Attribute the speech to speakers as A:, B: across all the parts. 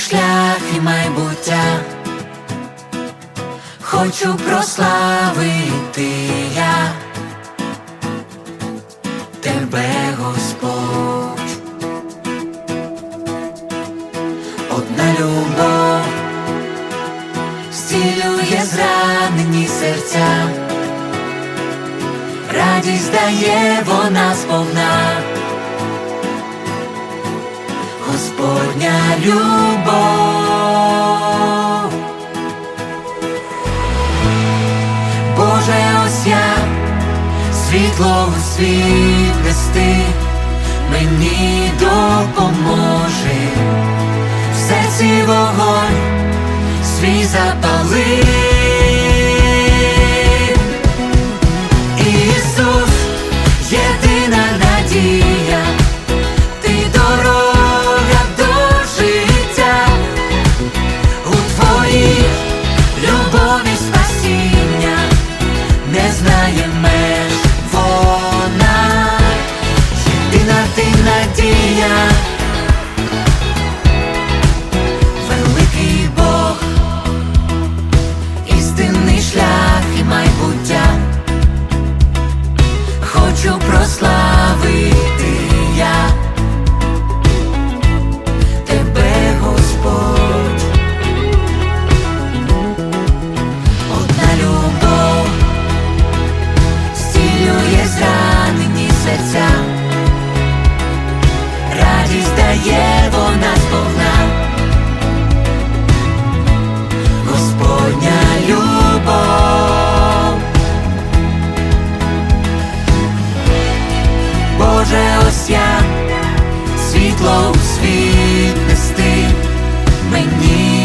A: шлях і майбуття, хочу прославити я тебе, Господь, одна любов зцілює зранені серця, радість дає вона сповна. Господня любов. світло в світ вести мені допоможе. дає вона сповна, Господня любов, Боже, ось я світло у світ нести мені.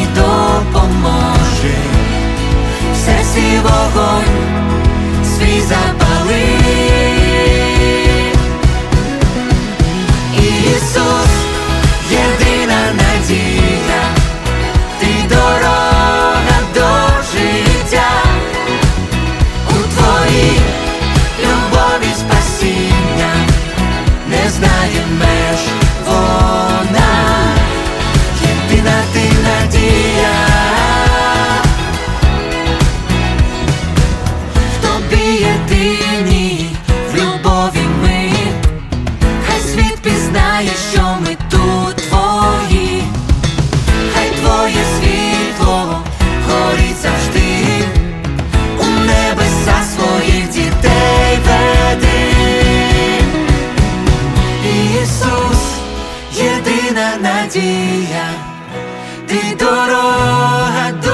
A: надія, ти дорога.